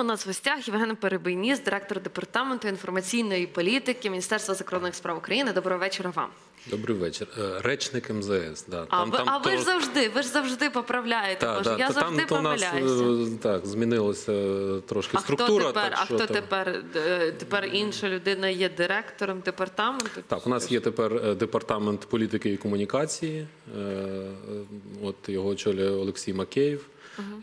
у нас в гостях Євген Перебийніс, директор департаменту інформаційної політики Міністерства закордонних справ України. Доброго вечора вам. Добрий вечір. Е, Речник МЗС. Да. А, ви, а ви ж завжди, ви ж завжди поправляєте. Та, да, я та завжди там то нас помиляюся. е, так, змінилася трошки А структура. хто тепер, так, а хто там- тепер, е, тепер інша людина є директором департаменту? Так, у нас є тепер е, департамент політики і комунікації. Е, е, От його очолює Олексій Макеєв.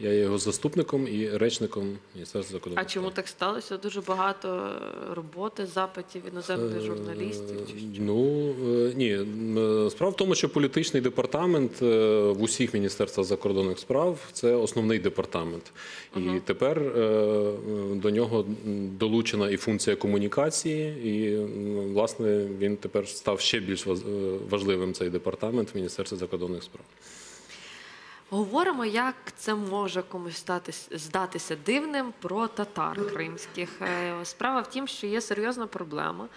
Я є його заступником і речником Міністерства закордонних. А чому так сталося? Дуже багато роботи, запитів іноземних журналістів. чи що? Ну е, ні, е, справа в тому, що політичний департамент е, в усіх міністерствах закордонних справ це основний департамент, і тепер е, е, до нього долучена і функція комунікації, і власне він тепер став ще більш е, важливим цей департамент в міністерстві закордонних справ. Говоримо, як це може комусь статись, здатися дивним про татар кримських. Е, Справа в тім, що є серйозна проблема,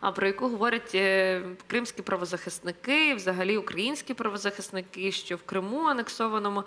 а про яку говорять е, кримські правозахисники, взагалі українські правозахисники, що в Криму анексованому.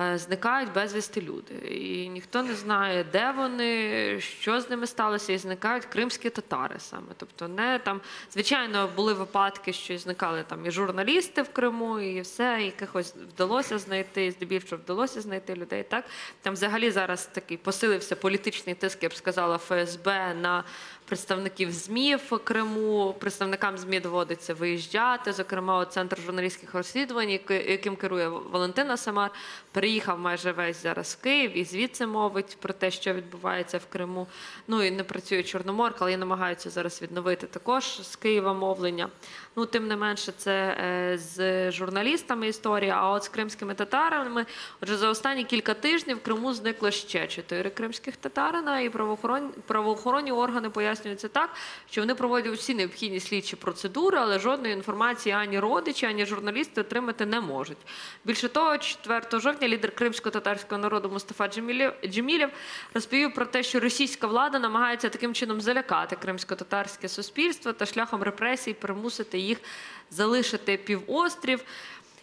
Е, Зникають безвісти люди, і ніхто не знає, де вони, що з ними сталося, і зникають кримські татари саме. Тобто, не там, звичайно, були випадки, що зникали там і журналісти в Криму, і все, якихось вдалося знайти, здебільшого вдалося знайти людей. Так там взагалі зараз такий посилився політичний тиск, я б сказала, ФСБ на представників ЗМІ в Криму. Представникам ЗМІ доводиться виїжджати. Зокрема, центр журналістських розслідувань, яким керує Валентина Самар, переїхав майже весь зараз в Київ і звідси мовить про те, що відбувається в Криму. Ну і не працює Чорноморка, але і намагаються зараз відновити також з Києва мовлення. Ну, тим не менше, це е, з журналістами історія. А от з кримськими татарами, отже, за останні кілька тижнів в Криму зникло ще чотири кримських татарина, і правоохоронні, правоохоронні органи пояснюються так, що вони проводять усі необхідні слідчі процедури, але жодної інформації ані родичі, ані журналісти отримати не можуть. Більше того, 4 жовтня лідер кримсько-татарського народу Мустафа Джемілєв розповів про те, що російська влада намагається таким чином залякати кримсько-татарське суспільство та шляхом репресій примусити їх залишити півострів.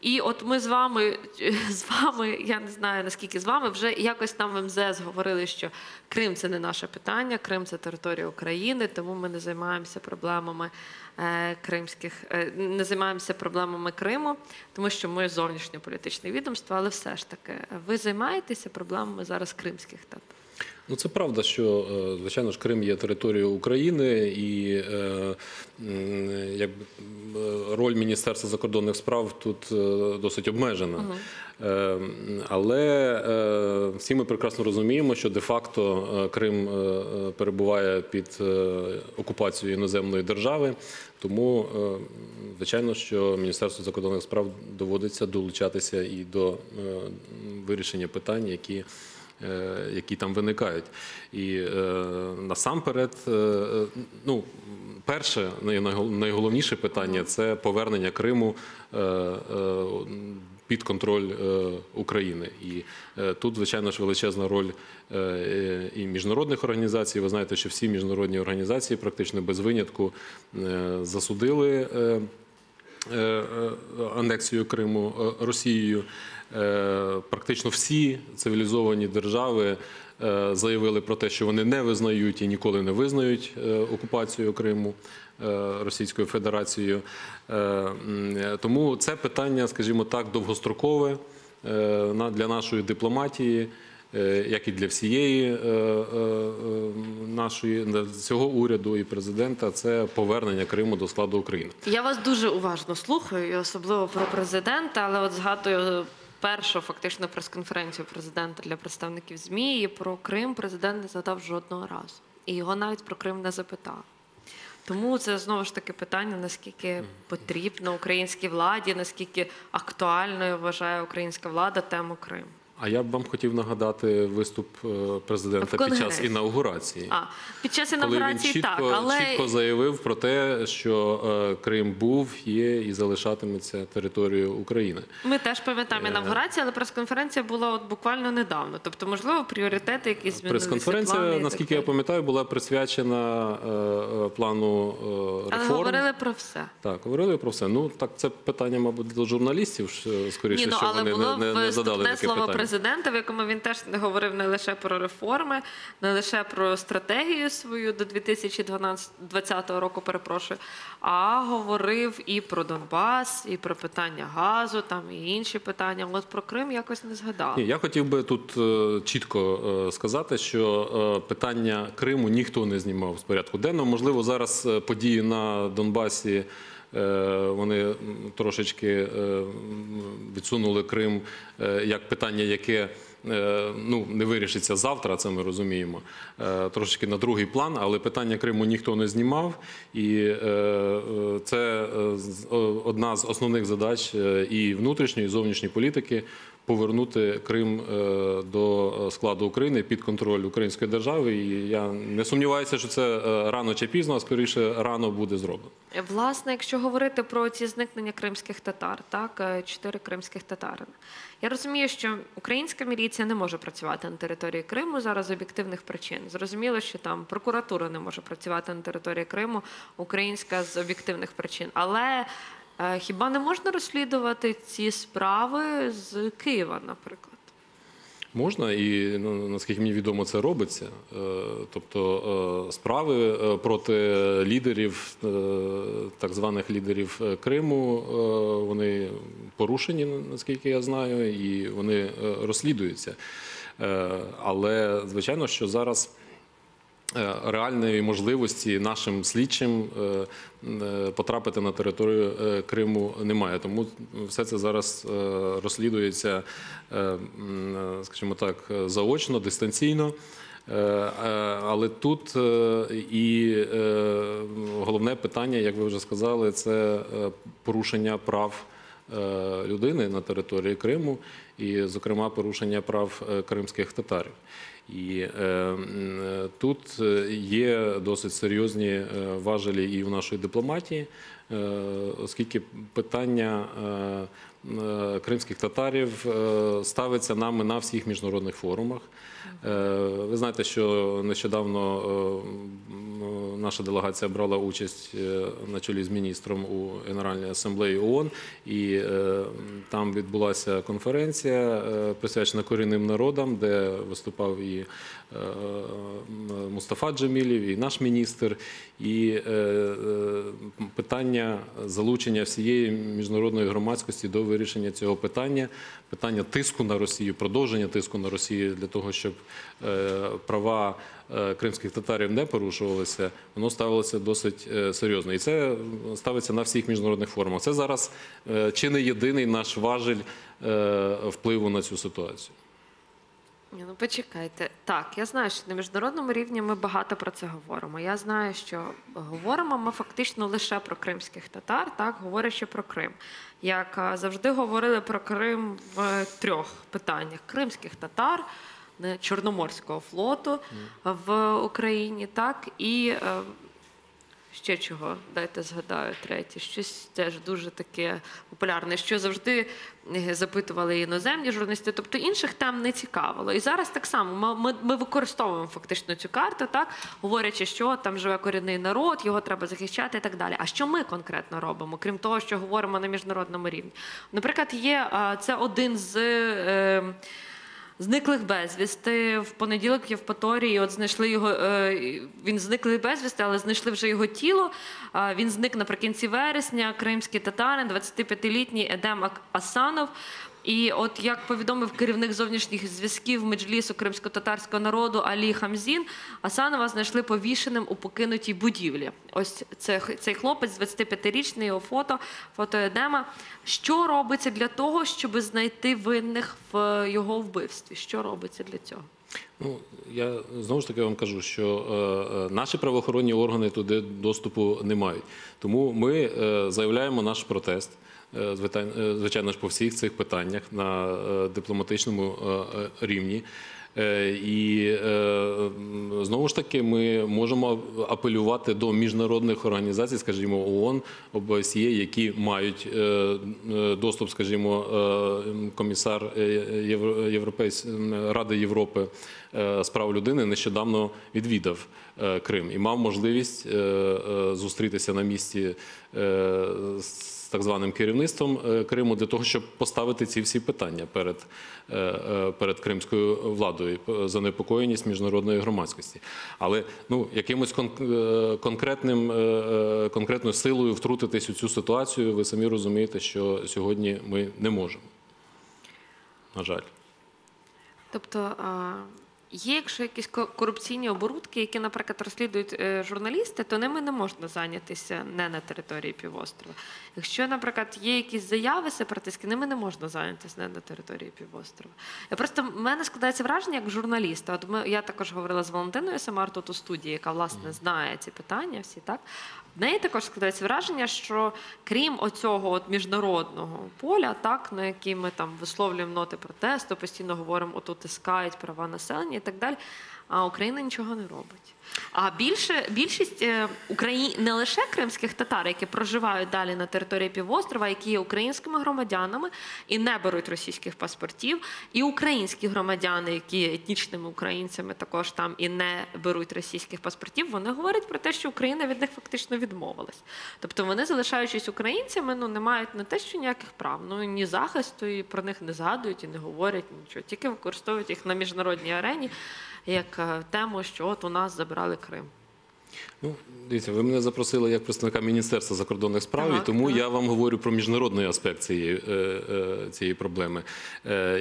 І от ми з вами, з вами, я не знаю наскільки з вами, вже якось там в МЗС говорили, що Крим це не наше питання, Крим це територія України, тому ми не займаємося проблемами е, кримських, е, не займаємося проблемами Криму, тому що ми зовнішньополітичне відомство, але все ж таки, ви займаєтеся проблемами зараз кримських татар? Ну, це правда, що е, звичайно ж Крим є територією України, і е, якби е, роль Міністерства закордонних справ тут досить обмежена. Е, Але е, всі ми прекрасно розуміємо, що де-факто Крим перебуває під е, окупацією іноземної держави. Тому, е, звичайно, що Міністерству закордонних справ доводиться долучатися і до е, вирішення питань, які які там виникають. І е, насамперед, е, е, ну, перше, най- найгол- найголовніше питання це повернення Криму е, е, під контроль е, України. І е, тут, звичайно ж, величезна роль е, е, і міжнародних організацій. Ви знаєте, що всі міжнародні організації практично без винятку е, засудили. е, е, е, анексію Криму е, Росією. Е, Практично всі цивілізовані держави е, заявили про те, що вони не визнають і ніколи не визнають е, окупацію Криму Російською Федерацією. Тому це питання, скажімо так, довгострокове для нашої дипломатії. Як і для всієї нашої цього уряду і президента, це повернення Криму до складу України. Я вас дуже уважно слухаю, особливо про президента, але от згадую першу фактично прес-конференцію президента для представників ЗМІ. І про Крим президент не згадав жодного разу. І його навіть про Крим не запитав. Тому це знову ж таки питання, наскільки потрібно українській владі, наскільки актуальною вважає українська влада тему Криму. А я б вам хотів нагадати виступ е, президента під час інаугурації. А під час інаугурації чітко, так, але чітко заявив про те, що е, Крим був, є і залишатиметься територією України. Ми теж пам'ятаємо інавгурацію, але прес-конференція була от буквально недавно. Тобто, можливо, пріоритети якісь змінилися. Прес-конференція, наскільки таке. я пам'ятаю, була присвячена е, е, плану е, Але говорили про все. Так, говорили про все. Ну так це питання, мабуть, до журналістів е, скоріше, Ні, ну що вони не, не, не задали таке питання. Президента, в якому він теж говорив не лише про реформи, не лише про стратегію свою до 2020 року, перепрошую, а говорив і про Донбас, і про питання газу, там і інші питання. От про Крим якось не згадав. Ні, я хотів би тут е, чітко е, сказати, що е, питання Криму ніхто не знімав з порядку денного. Можливо, зараз події на Донбасі. Е, Вони трошечки е, відсунули Крим е, як питання, яке ну, не вирішиться завтра, це ми розуміємо. Трошечки на другий план, але питання Криму ніхто не знімав. І це одна з основних задач і внутрішньої, і зовнішньої політики повернути Крим е, до складу України під контроль української держави. І я не сумніваюся, що це е, рано чи пізно, а скоріше рано буде зроблено. Власне, якщо говорити про ці зникнення кримських татар, так е, чотири кримських татарини. Я розумію, що українська міліція не може працювати на території Криму зараз з об'єктивних причин. Зрозуміло, що там прокуратура не може працювати на території Криму, українська з об'єктивних причин. Але е, хіба не можна розслідувати ці справи з Києва, наприклад? Можна і ну, наскільки мені відомо, це робиться. Е, Тобто е, справи е, проти лідерів, е, так званих лідерів е, Криму, е, вони порушені, наскільки я знаю, і вони е, розслідуються. Е, Але звичайно, що зараз. Е, Реальної можливості нашим слідчим е, е, потрапити на територію Криму немає. Тому все це зараз розслідується, скажімо так, заочно, дистанційно. Але тут і головне питання, як ви вже сказали, це порушення прав людини на території Криму, і, зокрема, порушення прав кримських татарів. І е, е, тут е, є досить серйозні важелі і в нашої дипломатії, оскільки питання кримських татарів е, ставиться нами на всіх міжнародних форумах. Е, Ви знаєте, що нещодавно е, наша делегація брала участь е, на чолі з міністром у Генеральній асамблеї ООН, і е, там відбулася конференція е, присвячена корінним народам, де виступав і е, Мустафа Джемілів, і наш міністр. І е, е, питання залучення всієї міжнародної громадськості до вирішення цього питання, питання тиску на Росію, продовження тиску на Росію для того, щоб е, права е, кримських татарів не порушувалися, воно ставилося досить е, серйозно. І це ставиться на всіх міжнародних форумах. Це зараз чи не єдиний наш важель впливу на цю ситуацію. Ні, ну почекайте. Так, я знаю, що на міжнародному рівні ми багато про це говоримо. Я знаю, що говоримо ми фактично лише про кримських татар, так говорячи про Крим. Як завжди говорили про Крим в трьох питаннях: кримських татар, Чорноморського флоту в Україні, так і. Ще чого, дайте згадаю третє. Щось теж дуже таке популярне, що завжди е, запитували іноземні журналісти, тобто інших тем не цікавило. І зараз так само ми, ми використовуємо фактично цю карту, так говорячи, що там живе корінний народ, його треба захищати і так далі. А що ми конкретно робимо, крім того, що говоримо на міжнародному рівні? Наприклад, є це один з. Е, Зниклих безвісти в понеділок в Євпаторії. От знайшли його. е, Він зниклий безвісти, але знайшли вже його тіло. Він зник наприкінці вересня. Кримський татарин, 25-літній Едем Асанов. І от як повідомив керівник зовнішніх зв'язків меджлісу кримсько-татарського народу Алі Хамзін, Асанова знайшли повішеним у покинутій будівлі. Ось це цей хлопець, 25-річний, його фото, фото Едема. Що робиться для того, щоб знайти винних в його вбивстві? Що робиться для цього? Ну я знову ж таки вам кажу, що е, е, наші правоохоронні органи туди доступу не мають. Тому ми е, заявляємо наш протест. Е, е, Звичайно ж, по всіх цих питаннях на е, дипломатичному рівні. І знову ж таки ми можемо апелювати до міжнародних організацій, скажімо, ООН, ОБСЄ, які мають доступ, скажімо, комісар Європейсь Ради Європи з прав людини нещодавно відвідав Крим і мав можливість зустрітися на місці з так званим керівництвом е, Криму для того, щоб поставити ці всі питання перед, е, е, перед кримською владою, занепокоєність міжнародної громадськості. Але ну, якимось конкретним, конкретною силою втрутитись у цю ситуацію, ви самі розумієте, що сьогодні ми не можемо. На жаль. Тобто а, є, якщо якісь ко- корупційні оборудки, які, наприклад, розслідують е, журналісти, то ними не можна зайнятися не на території півострова. Якщо, наприклад, є якісь заяви сепаратистські, ними не можна зайнятися не на території півострова. Я просто в мене складається враження як журналіста. От ми я також говорила з Валентиною Самар тут у студії, яка власне знає ці питання, всі так. В неї також складається враження, що крім оцього от міжнародного поля, так на якій ми там висловлюємо ноти протесту, постійно говоримо, от утискають права населення і так далі. А Україна нічого не робить. А більше більшість е, Украї... не лише кримських татар, які проживають далі на території півострова, які є українськими громадянами і не беруть російських паспортів, і українські громадяни, які є етнічними українцями, також там і не беруть російських паспортів. Вони говорять про те, що Україна від них фактично відмовилась. Тобто вони, залишаючись українцями, ну не мають не те, що ніяких прав, ну ні захисту, і про них не згадують і не говорять нічого, тільки використовують їх на міжнародній арені як е, тему, що от у нас забрали Крим. Ну, дивіться, ви мене запросили як представника Міністерства закордонних справ, Так, і тому так. я вам говорю про міжнародний аспект цієї, е, е, цієї проблеми.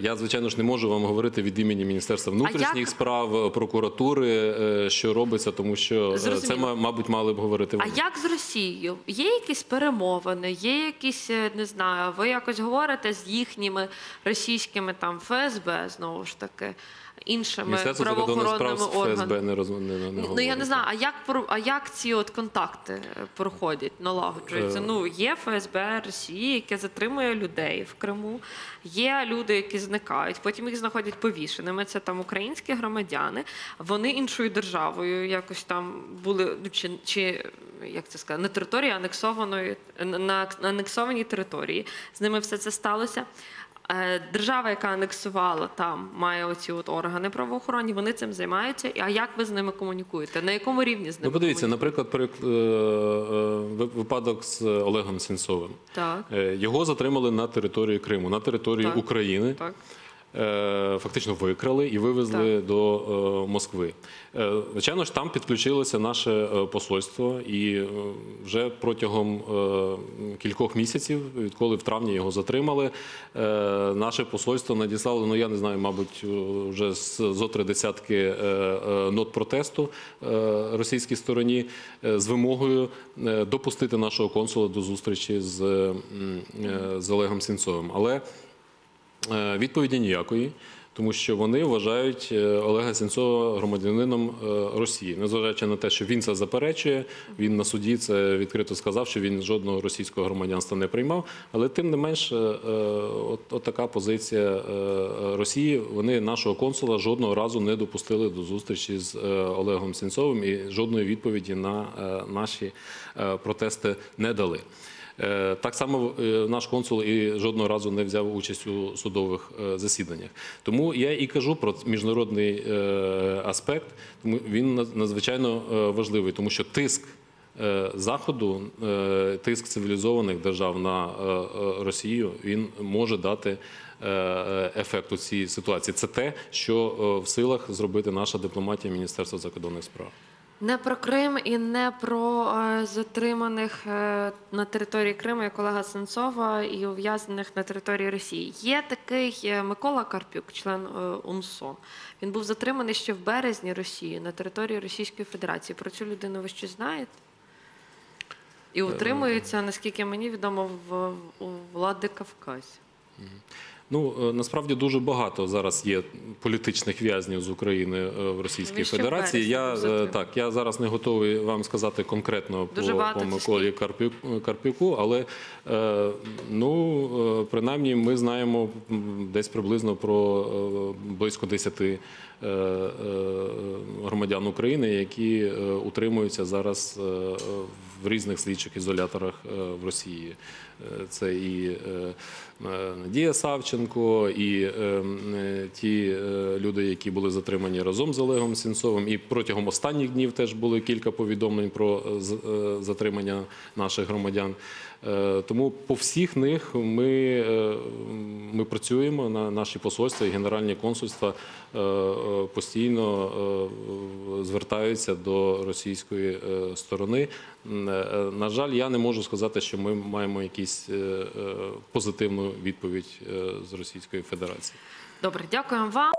Я, звичайно ж, не можу вам говорити від імені Міністерства внутрішніх справ, прокуратури, що робиться, тому що е, це, ма- мабуть, мали б говорити А як з Росією? Є якісь перемовини, є якісь, не знаю, ви якось говорите з їхніми російськими там ФСБ, знову ж таки, іншими правоохоронними органами? Не не, не, не Ну я не знаю, а як а як ці от контакти е, проходять, налагоджуються? Е. Ну є ФСБ Росії, яке затримує людей в Криму. Є люди, які зникають, потім їх знаходять повішеними. Це там українські громадяни. Вони іншою державою якось там були ну, чи, чи як це сказати, на території анексованої на анексованій території. З ними все це сталося. Е, Держава, яка анексувала там, має оці от органи правоохоронні, вони цим займаються. А як ви з ними комунікуєте? На якому рівні з ними? Ну, подивіться, наприклад, при- е, е, ви- випадок з Олегом Сенцовим. Так, Його затримали на території Криму, на території Так. України. так. Е, фактично викрали і вивезли до е, Москви. Е, Звичайно ж, там підключилося наше посольство, і вже протягом кількох місяців, відколи в травні його затримали, наше посольство надіслало, ну я не знаю, мабуть, вже з зо три десятки нот протесту російській стороні з вимогою допустити нашого консула до зустрічі з, з Олегом Сінцовим. Але Відповіді ніякої, тому що вони вважають е, Олега Сенцова громадянином е, Росії, незважаючи на те, що він це заперечує. Він на суді це відкрито сказав, що він жодного російського громадянства не приймав. Але тим не менш, е, е, от, от така позиція е, е, Росії. Вони нашого консула жодного разу не допустили до зустрічі з е, Олегом Сенцовим і жодної відповіді на е, наші е, протести не дали. Е, Так само е, наш консул і жодного разу не взяв участь у судових е, засіданнях. Тому я і кажу про міжнародний аспект. Тому він надзвичайно важливий, тому що тиск. Заходу тиск цивілізованих держав на Росію він може дати ефект у цій ситуації. Це те, що в силах зробити наша дипломатія Міністерства закордонних справ. Не про Крим і не про е, затриманих е, на території Криму як Олега Сенцова і ув'язнених на території Росії. Є такий е, Микола Карпюк, член УНСО. Він був затриманий ще в березні Росії на території Російської Федерації. Про цю людину ви щось знаєте? І утримується, наскільки мені відомо, в, влади Кавказі. Ну е, насправді дуже багато зараз є політичних в'язнів з України е, в Російській Федерації. Я е, так, я зараз не готовий вам сказати конкретно Дуже по, по Миколі Карпюку, але ну принаймні ми знаємо десь приблизно про близько 10 е, е, громадян України, які утримуються зараз в різних слідчих ізоляторах в Росії. Це і е, Надія Савченко, і е, ті е, люди, які були затримані разом з Олегом Сенцовим. І протягом останніх днів теж були кілька повідомлень про затримання наших громадян. Тому по всіх них ми, ми працюємо на наші посольства і генеральні консульства постійно звертаються до російської сторони. На жаль, я не можу сказати, що ми маємо якусь е, е, позитивну відповідь е, з Російської Федерації. Добре, дякуємо вам.